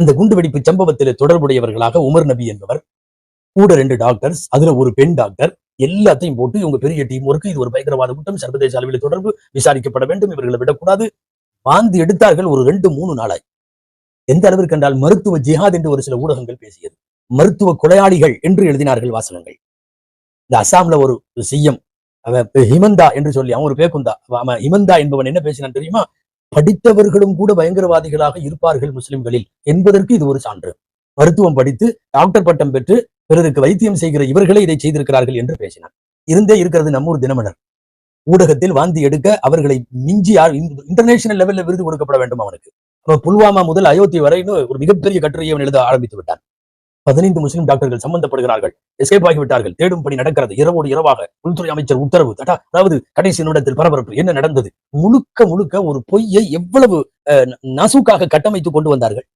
இந்த குண்டுவெடிப்பு சம்பவத்தில் தொடர்புடையவர்களாக உமர் நபி என்பவர் கூட ரெண்டு டாக்டர்ஸ் அதுல ஒரு பெண் டாக்டர் எல்லாத்தையும் போட்டு இவங்க பெரிய டீம் ஒர்க்கு இது ஒரு பயங்கரவாத கூட்டம் சர்வதேச அளவில் தொடர்பு விசாரிக்கப்பட வேண்டும் இவர்களை விடக்கூடாது வாந்தி எடுத்தார்கள் ஒரு ரெண்டு மூணு நாளாய். எந்த அளவிற்கு என்றால் மருத்துவ ஜிஹாத் என்று ஒரு சில ஊடகங்கள் பேசியது. மருத்துவ கொலையாளிகள் என்று எழுதினார்கள் வாசகங்கள். இந்த அசாம்ல ஒரு சிஎம் அவன் ஹிமந்தா என்று சொல்லி அவன் ஒரு பேக்குந்தா அவன் ஹிமந்தா என்பவன் என்ன பேசினான் தெரியுமா? படித்தவர்களும் கூட பயங்கரவாதிகளாக இருப்பார்கள் முஸ்லிம்களில் என்பதற்கு இது ஒரு சான்று. மருத்துவம் படித்து டாக்டர் பட்டம் பெற்று பிறருக்கு வைத்தியம் செய்கிற இவர்களே இதை செய்திருக்கிறார்கள் என்று பேசினார். இருந்தே இருக்கிறது நம்மூர் தினமலர். ஊடகத்தில் வாந்தி எடுக்க அவர்களை மிஞ்சி இன்டர்நேஷனல் லெவல்ல விருது கொடுக்கப்பட வேண்டும் அவனுக்கு. அவன் புல்வாமா முதல் அயோத்தி வரைன்னு ஒரு மிகப்பெரிய கட்டுரையை அவன் எழுத ஆரம்பித்து விட்டான். பதினைந்து முஸ்லிம் டாக்டர்கள் சம்பந்தப்படுகிறார்கள். எஸ்கேப் ஆகிவிட்டார்கள். தேடும் பணி நடக்கிறது. இரவோடு இரவாக உள்துறை அமைச்சர் உத்தரவு. தடா அதாவது கடைசி நிமிடத்தில் பரபரப்பு. என்ன நடந்தது? முழுக்க முழுக்க ஒரு பொய்யை எவ்வளவு அஹ், நசுக்காக கட்டமைத்து கொண்டு வந்தார்கள்.